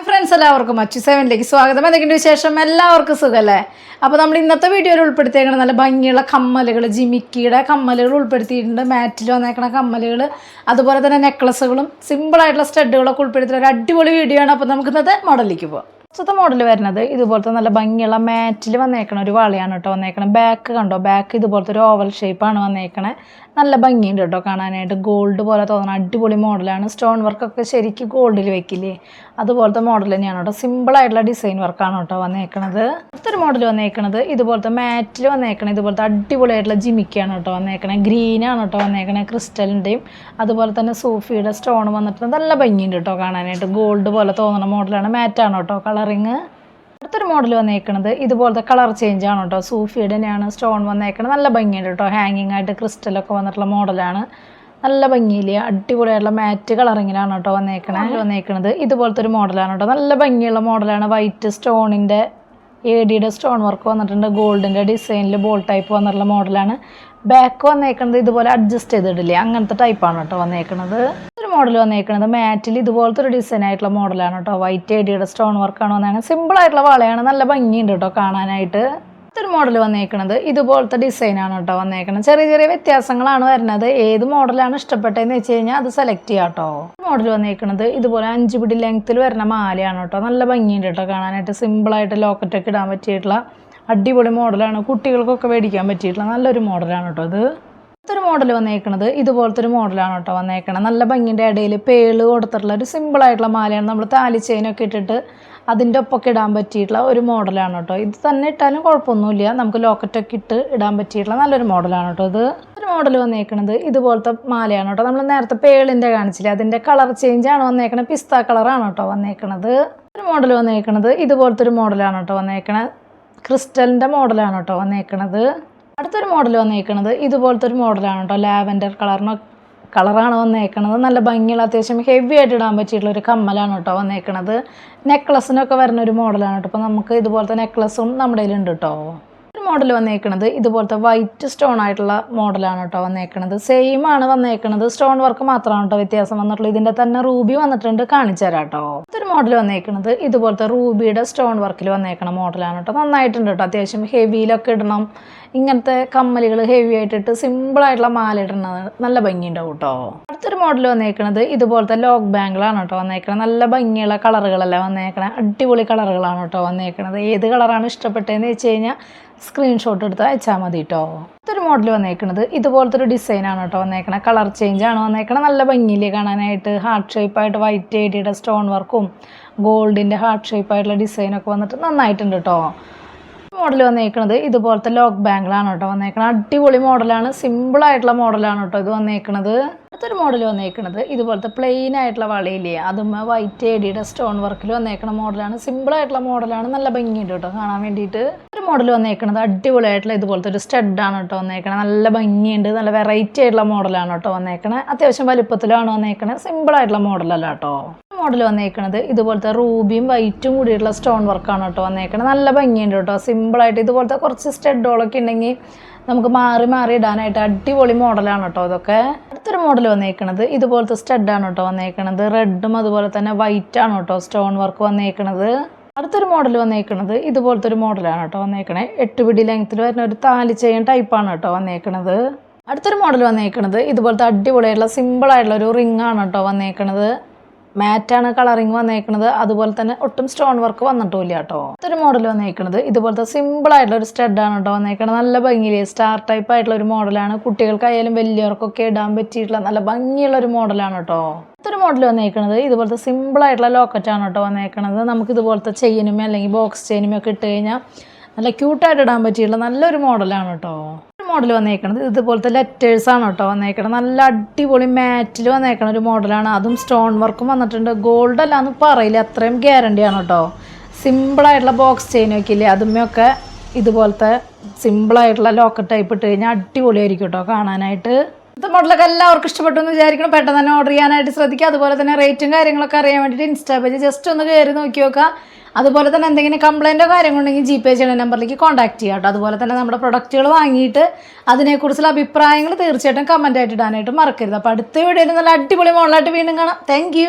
Friends എല്ലാവർക്കും അച്ചു സെവനിലേക്ക് സ്വാഗതം. എന്തൊക്കെയുണ്ട് വിശേഷം? എല്ലാവർക്കും സുഖമല്ലേ അപ്പോൾ നമ്മൾ ഇന്നത്തെ വീഡിയോയിൽ ഉൾപ്പെടുത്തിയേക്കണം നല്ല ഭംഗിയുള്ള കമ്മലുകൾ ജിമിക്കിയുടെ കമ്മലുകൾ ഉൾപ്പെടുത്തിയിട്ടുണ്ട്. മാറ്റിൽ വന്നേക്കണ കമ്മലുകൾ അതുപോലെ തന്നെ നെക്ലസുകളും സിമ്പിളായിട്ടുള്ള സ്റ്റഡുകളൊക്കെ ഉൾപ്പെടുത്തിയ ഒരു അടിപൊളി വീഡിയോ ആണ്. അപ്പോൾ നമുക്ക് ഇന്നത്തെ മോഡലിലേക്ക് പോകാം ഫസ്റ്റത്തെ മോഡൽ വരുന്നത് ഇതുപോലത്തെ നല്ല ഭംഗിയുള്ള മാറ്റിൽ വന്നേക്കണ ഒരു വളയാണ് കേട്ടോ വന്നേക്കണം ബാക്ക് കണ്ടോ? ബാക്ക് ഇതുപോലത്തെ ഒരു ഓവൽ ഷേപ്പാണ് വന്നേക്കണേ നല്ല ഭംഗിയുണ്ട് കേട്ടോ കാണാനായിട്ട്. ഗോൾഡ് പോലെ തോന്നുന്ന അടിപൊളി മോഡലാണ്. സ്റ്റോൺ വർക്കൊക്കെ ശരിക്കും ഗോൾഡിൽ വെക്കില്ലേ? അതുപോലത്തെ മോഡൽ തന്നെയാണ് കേട്ടോ. സിമ്പിളായിട്ടുള്ള ഡിസൈൻ വർക്കാണ് കേട്ടോ വന്നേക്കണത്. അടുത്തൊരു മോഡൽ വന്നേക്കണത് ഇതുപോലത്തെ മാറ്റിൽ വന്നേക്കണേ ഇതുപോലത്തെ അടിപൊളിയായിട്ടുള്ള ജിമിക്കാണ് കേട്ടോ വന്നേക്കണേ ഗ്രീനാണ് കേട്ടോ വന്നേക്കണേ ക്രിസ്റ്റലിന്റെയും അതുപോലെ തന്നെ സൂഫിയുടെ സ്റ്റോൺ വന്നിട്ട് നല്ല ഭംഗിയുണ്ട് കേട്ടോ കാണാനായിട്ട്. ഗോൾഡ് പോലെ തോന്നുന്ന മോഡലാണ് മാറ്റാണ് കേട്ടോ കളറിങ് അടുത്തൊരു മോഡൽ വന്നേക്കണത് ഇതുപോലത്തെ കളർ ചേഞ്ച് ആണ് കേട്ടോ സൂഫിയുടെ തന്നെയാണ് സ്റ്റോൺ വന്നേക്കണത്. നല്ല ഭംഗിയുണ്ട് കേട്ടോ ഹാങ്ങിങ് ആയിട്ട് ക്രിസ്റ്റലൊക്കെ വന്നിട്ടുള്ള മോഡലാണ് നല്ല ഭംഗിയിൽ അടിപൊളിയായിട്ടുള്ള മാറ്റ് കളറിങ്ങിലാണ് കേട്ടോ വന്നേക്കണേ വന്നേക്കണത്. ഇതുപോലത്തെ ഒരു മോഡലാണ് കേട്ടോ നല്ല ഭംഗിയുള്ള മോഡലാണ് വൈറ്റ് സ്റ്റോണിന്റെ എ ഡിയുടെ സ്റ്റോൺ വർക്ക് വന്നിട്ടുണ്ട്. ഗോൾഡിന്റെ ഡിസൈനിൽ ബോൾ ടൈപ്പ് വന്നിട്ടുള്ള മോഡലാണ് ബാക്ക് വന്നേക്കണത് ഇതുപോലെ അഡ്ജസ്റ്റ് ചെയ്തിട്ടില്ലേ അങ്ങനത്തെ ടൈപ്പാണ് കേട്ടോ വന്നേക്കണത്. ഒരു മോഡൽ വന്നേക്കുന്നത് മാറ്റിൽ ഇതുപോലത്തെ ഒരു ഡിസൈൻ ആയിട്ടുള്ള മോഡലാണ് കേട്ടോ വൈറ്റ് ഐഡിയുടെ സ്റ്റോൺ വർക്കാണ് വന്നേക്കുന്നത് സിമ്പിൾ ആയിട്ടുള്ള വളയാണ്. നല്ല ഭംഗിയുണ്ട് കേട്ടോ കാണാനായിട്ട്. അടുത്തൊരു മോഡൽ വന്നേക്കുന്നത് ഇതുപോലത്തെ ഡിസൈനാണ് കേട്ടോ വന്നേക്കുന്നത് ചെറിയ ചെറിയ വ്യത്യാസങ്ങളാണ് വരുന്നത്. ഏത് മോഡലാണ് ഇഷ്ടപ്പെട്ടതെന്ന് വെച്ച് കഴിഞ്ഞാൽ അത് സെലക്ട് ചെയ്യാം കേട്ടോ മോഡൽ വന്നേക്കുന്നത് ഇതുപോലെ അഞ്ച് പിടി ലെങ്ത്തിൽ വരുന്ന മാലയാണ് കേട്ടോ നല്ല ഭംഗിയുണ്ട് കേട്ടോ കാണാനായിട്ട്. സിമ്പിളായിട്ട് ലോക്കറ്റൊക്കെ ഇടാൻ പറ്റിയിട്ടുള്ള അടിപൊളി മോഡലാണ് കുട്ടികൾക്കൊക്കെ മേടിക്കാൻ പറ്റിയിട്ടുള്ള നല്ലൊരു മോഡലാണ് കേട്ടോ ഇത്. അടുത്തൊരു മോഡൽ വന്നേക്കണത്. ഇതുപോലത്തെ ഒരു മോഡലാണ് കേട്ടോ വന്നേക്കണത്. നല്ല ഭംഗിന്റെ ഇടയിൽ പേൾ കൊടുത്തിട്ടുള്ള ഒരു സിമ്പിളായിട്ടുള്ള മാലയാണ് നമ്മൾ താലി ചെയിനൊക്കെ ഇട്ടിട്ട് അതിന്റെ ഒപ്പമൊക്കെ ഇടാൻ പറ്റിയിട്ടുള്ള ഒരു മോഡലാണ് കേട്ടോ. ഇത് തന്നെ ഇട്ടാലും കുഴപ്പമൊന്നുമില്ല. നമുക്ക് ലോക്കറ്റൊക്കെ ഇട്ട് ഇടാൻ പറ്റിയിട്ടുള്ള നല്ലൊരു മോഡലാണ് കേട്ടോ ഇത്. ഒരു മോഡൽ വന്നേക്കണത് ഇതുപോലത്തെ മാലയാണ് കേട്ടോ. നമ്മൾ നേരത്തെ പേളിന്റെ കാണിച്ചില്ല? അതിന്റെ കളർ ചേഞ്ച് ആണ് വന്നേക്കണത്. പിസ്ത കളറാണ് കേട്ടോ വന്നേക്കണത്. ഒരു മോഡൽ വന്നേക്കണത് ഇതുപോലത്തെ ഒരു മോഡലാണ് കേട്ടോ വന്നേക്കണത്. ക്രിസ്റ്റലിന്റെ മോഡലാണ് കേട്ടോ വന്നേക്കണത്. അടുത്തൊരു മോഡൽ വന്നേക്കണത് ഇതുപോലത്തെ ഒരു മോഡലാണ് കേട്ടോ ലാവൻഡർ കളറിന് കളറാണ് വന്നേക്കണത്. നല്ല ഭംഗിയുള്ള അത്യാവശ്യം ഹെവി ആയിട്ട് ഇടാൻ പറ്റിയിട്ടുള്ള ഒരു കമ്മലാണ് കേട്ടോ വന്നേക്കണത്. നെക്ലസിനൊക്കെ വരുന്ന ഒരു മോഡലാണ് കേട്ടോ അപ്പോൾ നമുക്ക് ഇതുപോലത്തെ നെക്ലസും നമ്മുടെ കയ്യിലുണ്ട് കേട്ടോ മോഡൽ വന്നേക്കണത് ഇതുപോലത്തെ വൈറ്റ് സ്റ്റോൺ ആയിട്ടുള്ള മോഡലാണ് കേട്ടോ വന്നേക്കണത്. സെയിം ആണ് വന്നേക്കണത്. സ്റ്റോൺ വർക്ക് മാത്രമാണ് കേട്ടോ വ്യത്യാസം വന്നിട്ടുള്ളത്. ഇതിന്റെ തന്നെ റൂബി വന്നിട്ടുണ്ട്. കാണിച്ചു തരാം കേട്ടോ ഇതൊരു മോഡൽ വന്നേക്കണത് ഇതുപോലത്തെ റൂബിയുടെ സ്റ്റോൺ വർക്കിൽ വന്നേക്കണ മോഡലാണ് കേട്ടോ നന്നായിട്ടുണ്ട് കേട്ടോ അത്യാവശ്യം ഹെവിയിലൊക്കെ ഇടണം. ഇങ്ങനത്തെ കമ്മലുകൾ ഹെവി ആയിട്ടിട്ട് സിമ്പിളായിട്ടുള്ള മാല ഇടണത് നല്ല ഭംഗിയുണ്ടാവും കേട്ടോ അടുത്തൊരു മോഡൽ വന്നേക്കണത് ഇതുപോലത്തെ ലോക്ക് ബാങ്കിളാണ് കേട്ടോ വന്നേക്കണത്. നല്ല ഭംഗിയുള്ള കളറുകളല്ല വന്നേക്കണത്. അടിപൊളി കളറുകളാണ് കേട്ടോ വന്നേക്കണത്. ഏത് കളറാണ് ഇഷ്ടപ്പെട്ടതെന്ന് വെച്ച് കഴിഞ്ഞാൽ സ്ക്രീൻഷോട്ട് എടുത്ത് അയച്ചാൽ മതി കേട്ടോ. അടുത്തൊരു മോഡൽ വന്നേക്കണത് ഇതുപോലത്തെ ഒരു ഡിസൈനാണ് കേട്ടോ വന്നേക്കണത്. കളർ ചേഞ്ച് ആണ് വന്നേക്കണത്. നല്ല ഭംഗിയില്ലേ കാണാനായിട്ട്. ഹാർട്ട് ഷേപ്പായിട്ട് വൈറ്റ് ഏടിയുടെ സ്റ്റോൺ വർക്കും ഗോൾഡിന്റെ ഹാർട്ട് ഷേപ്പായിട്ടുള്ള ഡിസൈനൊക്കെ വന്നിട്ട് നന്നായിട്ടുണ്ട് കേട്ടോ. മോഡൽ വന്നേക്കണത് ഇതുപോലത്തെ ലോക്ക് ബാങ്കിളാണ് കേട്ടോ വന്നേക്കണത്. അടിപൊളി മോഡലാണ് സിമ്പിളായിട്ടുള്ള മോഡലാണ് കേട്ടോ ഇത് വന്നേക്കണത്. അടുത്തൊരു മോഡൽ വന്നേക്കണത്. ഇതുപോലത്തെ പ്ലെയിൻ ആയിട്ടുള്ള വളയില്ലേ അതും വൈറ്റ് എഡിയുടെ സ്റ്റോൺ വർക്കിൽ വന്നേക്കണ മോഡലാണ് സിമ്പിൾ ആയിട്ടുള്ള മോഡലാണ് നല്ല ഭംഗിയുണ്ട് കേട്ടോ കാണാൻ വേണ്ടിയിട്ട്. ഒരു മോഡൽ വന്നേക്കണത് അടിപൊളിയായിട്ടുള്ള ഇതുപോലത്തെ ഒരു സ്റ്റഡാണ് കേട്ടോ വന്നേക്കണത്. നല്ല ഭംഗിയുണ്ട്. നല്ല വെറൈറ്റി ആയിട്ടുള്ള മോഡലാണ് കേട്ടോ വന്നേക്കണത്. അത്യാവശ്യം വലുപ്പത്തിലാണ് വന്നേക്കണത്. സിമ്പിൾ ആയിട്ടുള്ള മോഡലല്ല കേട്ടോ. മോഡൽ വന്നേക്കണത്. ഇതുപോലത്തെ റൂബിയും വൈറ്റും കൂടിയിട്ടുള്ള സ്റ്റോൺ വർക്കാണ് കേട്ടോ വന്നേക്കണത്. നല്ല ഭംഗിയുണ്ട് കേട്ടോ. സിമ്പിളായിട്ട് ഇതുപോലത്തെ കുറച്ച് സ്റ്റെഡുകളൊക്കെ ഉണ്ടെങ്കിൽ നമുക്ക് മാറി മാറി ഇടാനായിട്ട് അടിപൊളി മോഡലാണ് കേട്ടോ ഇതൊക്കെ. അടുത്തൊരു മോഡൽ വന്നേക്കണത് ഇതുപോലത്തെ സ്റ്റഡാണ് കേട്ടോ വന്നേക്കണത്. റെഡും അതുപോലെ തന്നെ വൈറ്റ് ആണ് കേട്ടോ സ്റ്റോൺ വർക്ക് വന്നേക്കണത്. അടുത്തൊരു മോഡൽ വന്നേക്കണത് ഇതുപോലത്തെ ഒരു മോഡലാണ് കേട്ടോ വന്നേക്കണേ. എട്ട് പിടി ലെങ്ത്തിൽ വരുന്ന ഒരു താലി ചെയ്യൻ ടൈപ്പാണ് കേട്ടോ വന്നേക്കണത്. അടുത്തൊരു മോഡൽ വന്നേക്കണത് ഇതുപോലത്തെ അടിപൊളിയായിട്ടുള്ള സിമ്പിളായിട്ടുള്ള ഒരു റിംഗ് ആണ് കേട്ടോ വന്നേക്കണത്. മാറ്റാണ് കളറിങ് വന്നേക്കുന്നത് അതുപോലെ തന്നെ ഒട്ടും സ്റ്റോൺ വർക്ക് വന്നിട്ടില്ല കേട്ടോ. ഇതൊരു മോഡൽ വന്നേക്കുന്നത് ഇതുപോലത്തെ സിമ്പിൾ ആയിട്ടുള്ള ഒരു സ്റ്റഡാണ് കേട്ടോ വന്നേക്കുന്നത് നല്ല ഭംഗിയിൽ സ്റ്റാർ ടൈപ്പ് ആയിട്ടുള്ള ഒരു മോഡലാണ് കുട്ടികൾക്കായാലും വലിയവർക്കൊക്കെ ഇടാൻ പറ്റിയിട്ടുള്ള നല്ല ഭംഗിയുള്ള ഒരു മോഡലാണ് കേട്ടോ. ഇതൊരു മോഡൽ വന്നേക്കുന്നത് ഇതുപോലത്തെ സിമ്പിൾ ആയിട്ടുള്ള ലോക്കറ്റ് ആണ് കേട്ടോ വന്നേക്കുന്നത് നമുക്ക് ഇതുപോലത്തെ ചെയിനുമേ അല്ലെങ്കിൽ ബോക്സ് ചെയിനുമേ ഒക്കെ ഇട്ട് കഴിഞ്ഞാൽ നല്ല ക്യൂട്ടായിട്ട് ഇടാൻ പറ്റിയിട്ടുള്ള നല്ലൊരു മോഡലാണ് കേട്ടോ. മോഡൽ വന്നേക്കണത്. ഇതുപോലത്തെ ലെറ്റേഴ്സ് ആണ് കേട്ടോ വന്നേക്കണത്. നല്ല അടിപൊളി മാറ്റിൽ വന്നേക്കണ ഒരു മോഡലാണ് അതും സ്റ്റോൺ വർക്കും വന്നിട്ടുണ്ട്. ഗോൾഡ് അല്ല എന്ന് പറയില്ല. അത്രയും ഗ്യാരണ്ടി ആണ് കേട്ടോ. സിമ്പിളായിട്ടുള്ള ബോക്സ് ചെയിൻ വയ്ക്കില്ലേ അതുമ്മയൊക്കെ ഇതുപോലത്തെ സിമ്പിളായിട്ടുള്ള ലോക്കറ്റ് ടൈപ്പ് ഇട്ട് കഴിഞ്ഞാൽ അടിപൊളിയായിരിക്കും കേട്ടോ കാണാനായിട്ട്. ഇന്നത്തെ മോഡലൊക്കെ എല്ലാവർക്കും ഇഷ്ടപ്പെട്ടു എന്ന് വിചാരിക്കണം പെട്ടെന്ന് തന്നെ ഓർഡർ ചെയ്യാനായിട്ട് ശ്രദ്ധിക്കുക. അതുപോലെ തന്നെ റേറ്റും കാര്യങ്ങളൊക്കെ അറിയാൻ വേണ്ടിയിട്ട് ഇൻസ്റ്റാ പേജ് ജസ്റ്റ് ഒന്ന് കയറി നോക്കി നോക്കുക. അതുപോലെ തന്നെ എന്തെങ്കിലും കംപ്ലൈന്റോ കാര്യങ്ങളുണ്ടെങ്കിൽ ജി പേ ചെയ്യുന്ന നമ്പറിലേക്ക് കോൺടാക്ട് ചെയ്യാം കേട്ടോ. അതുപോലെ തന്നെ നമ്മുടെ പ്രൊഡക്റ്റുകൾ വാങ്ങിയിട്ട് അതിനെക്കുറിച്ചുള്ള അഭിപ്രായങ്ങൾ തീർച്ചയായിട്ടും കമന്റ് ആയിട്ട് ഇടാനായിട്ട് മറക്കരുത്. അപ്പോൾ അടുത്ത വീഡിയോയിൽ നല്ല അടിപൊളി മോളായിട്ട് വീണ്ടും കാണാം. താങ്ക്